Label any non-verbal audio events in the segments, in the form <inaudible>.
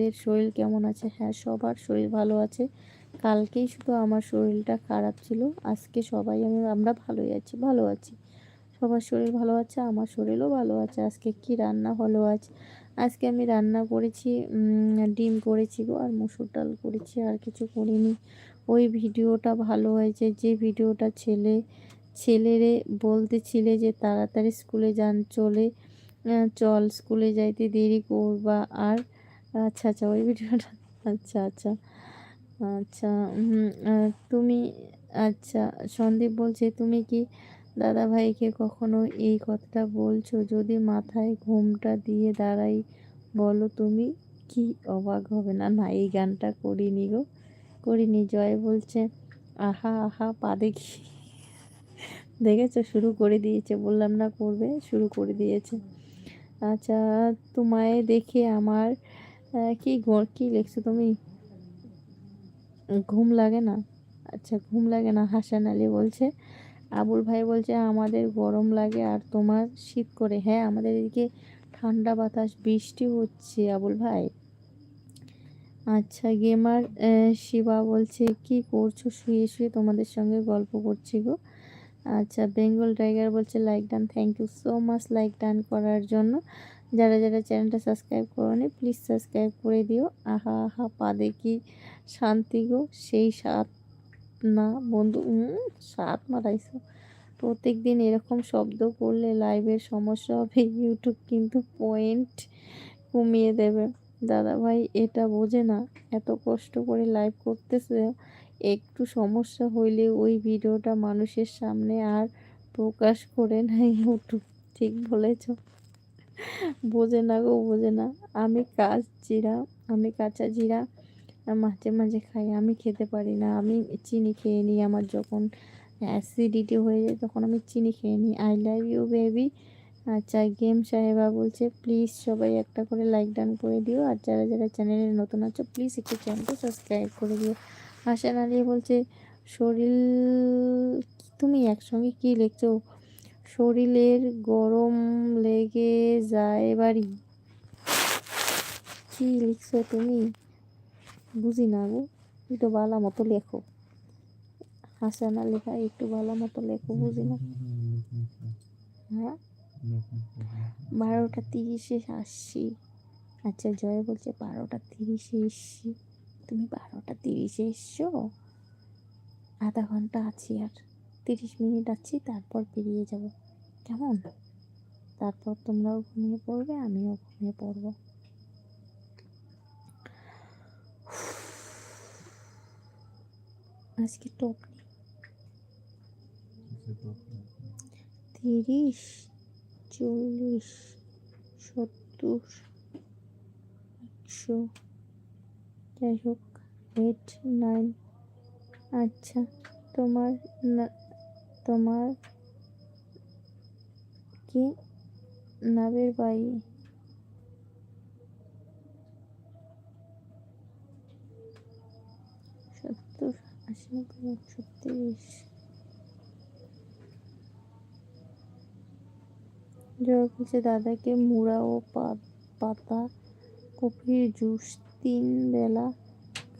তোমাদের শরীর কেমন আছে? হ্যাঁ সবার শরীর ভালো আছে। কালকেই শুধু আমার শরীরটা খারাপ ছিল। আজকে সবাই আমি, আমরা ভালোই আছি, ভালো আছি। সবার শরীর ভালো আছে, আমার শরীরও ভালো আছে। আজকে কি রান্না হলো আজ? আজকে আমি রান্না করেছি ডিম করেছি গো, আর মুসুর ডাল করেছি, আর কিছু করিনি। ওই ভিডিওটা ভালো হয়েছে, যে ভিডিওটা ছেলে, ছেলেরে বলতেছিলে যে তাড়াতাড়ি স্কুলে যান, চলে চল স্কুলে যাইতে দেরি করবা, আর আচ্ছা আচ্ছা ওই ভিডিওটা <laughs> আচ্ছা আচ্ছা আচ্ছা তুমি আচ্ছা সন্দীপ বলছে, তুমি কি দাদা ভাইকে কখনো এই কথাটা বলছো? যদি মাথায় ঘুমটা দিয়ে দাঁড়াই, বলো তুমি কি অবাক হবে? না না, এই গানটা করিনি গো, করিনি। জয় বলছে, আহা আহা, পা দেখি। <laughs> দেখেছ? শুরু করে দিয়েছে, বললাম না করবে, শুরু করে দিয়েছে। আচ্ছা তোমায় দেখে আমার কি কি লিখছো তুমি? ঘুম লাগে না? আচ্ছা ঘুম লাগে না, হাসান আলী বলছে। আবুল ভাই বলছে, আমাদের গরম লাগে আর তোমার শীত করে। হ্যাঁ আমাদের এদিকে ঠান্ডা বাতাস, বৃষ্টি হচ্ছে, আবুল ভাই। আচ্ছা গেমার শিবা বলছে, কি করছ? শুয়ে শুয়ে তোমাদের সঙ্গে গল্প করছি গো। আচ্ছা বেঙ্গল টাইগার বলছে like done thank you so much like done করার জন্য। যারা যারা চ্যানেলটা সাবস্ক্রাইব করোনি প্লিজ সাবস্ক্রাইব করে দিও। আহা আহা, পা দেখি। শান্তি গো, সেই সাত না, বন্ধু সাত মারাইছো। প্রত্যেক দিন এরকম শব্দ করলে লাইভের সমস্যা হবে। ইউটিউব কিন্তু পয়েন্ট কমিয়ে দেবে। দাদা ভাই এটা বোঝে না। এত কষ্ট করে লাইভ করতেছে। একটু সমস্যা হইলে ওই ভিডিওটা মানুষের সামনে আর প্রকাশ করে না ইউটিউব ঠিক বলেছ। বোঝে না গো, বোঝে না। আমি কাজ জিরা, আমি কাঁচা জিরা মাঝে মাঝে খাই। আমি খেতে পারি না। আমি চিনি খেয়ে নিই আমার যখন অ্যাসিডিটি হয়ে যায় তখন আমি চিনি খেয়ে নিই। আই লাভ ইউ বেবি আচ্ছা গেম সাহেবা বলছে প্লিজ সবাই একটা করে লাইক ডান করে দিও। আর যারা যারা চ্যানেলে নতুন আছো প্লিজ একটু চ্যানেলটা সাবস্ক্রাইব করে দিও। হাসান আলী বলছে শরীর তুমি একসঙ্গে কি লিখছো? শরীরের গরম লেগে যায় বাড়ি। কি লিখছো তুমি? বুঝি না গো একটু বালা মতো লেখো। হাসান আলী ভাই একটু ভালো মতো লেখো, বুঝি না? হ্যাঁ? বারোটা তিরিশে আসছি। আচ্ছা জয় বলছে বারোটা তিরিশে এসছি। তুমি বারোটা তিরিশে এসছো? আধা ঘণ্টা আছি আর তিরিশ মিনিট আছি তারপর বেরিয়ে যাব। কেমন? তারপর তোমরাও ঘুমিয়ে পড়বে আমিও ঘুমিয়ে পড়ব। আজকে টপ তিরিশ চল্লিশ সত্তর একশো যাই হোক এইট নাইন আচ্ছা তোমার তোমার কি নাবের বাই? সত্তর, আশি বলছে দাদাকে মুড়া ও পাতা, কফির জুস তিন বেলা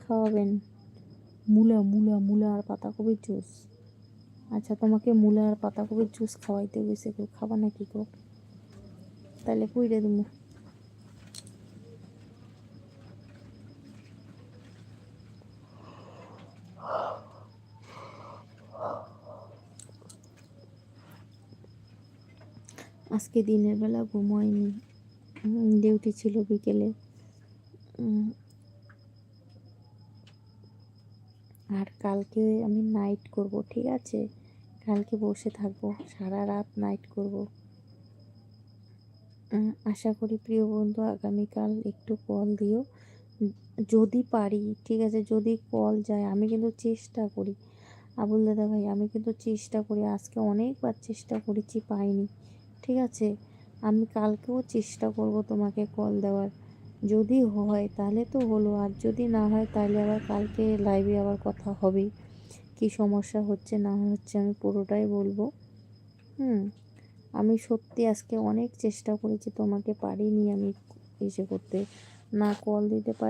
খাওয়াবেন। মূলা মূলা মূলা আর পাতাকপির জুস। আচ্ছা তোমাকে মূলা আর পাতাকপির জুস খাওয়াইতে গেছে কেউ, খাবা নাকি গো তাহলে কুইরে দেবো আজকে দিনের বেলা ঘুমোয়নি ডিউটি ছিল বিকেলে। আর কালকে আমি নাইট করব, ঠিক আছে? কালকে বসে থাকব, সারা রাত নাইট করব। আশা করি প্রিয় বন্ধু, আগামীকাল একটু কল দিও। যদি পারি, ঠিক আছে? যদি কল যায়, আমি কিন্তু চেষ্টা করি। আবুল দাদা ভাই, আমি কিন্তু চেষ্টা করি। আজকে অনেকবার চেষ্টা করেছি, পাইনি। ঠিক আছে? আমি কালকেও চেষ্টা করব তোমাকে কল দেওয়ার। যদি হয় তাহলে তো হলো, আর যদি না হয় তাহলে আবার কালকে লাইভে আবার কথা হবে কি সমস্যা হচ্ছে না হচ্ছে আমি পুরোটাই বলব। হুম, আমি সত্যি আজকে অনেক চেষ্টা করেছি তোমাকে পারিনি আমি এসে করতে, না কল দিতে পারি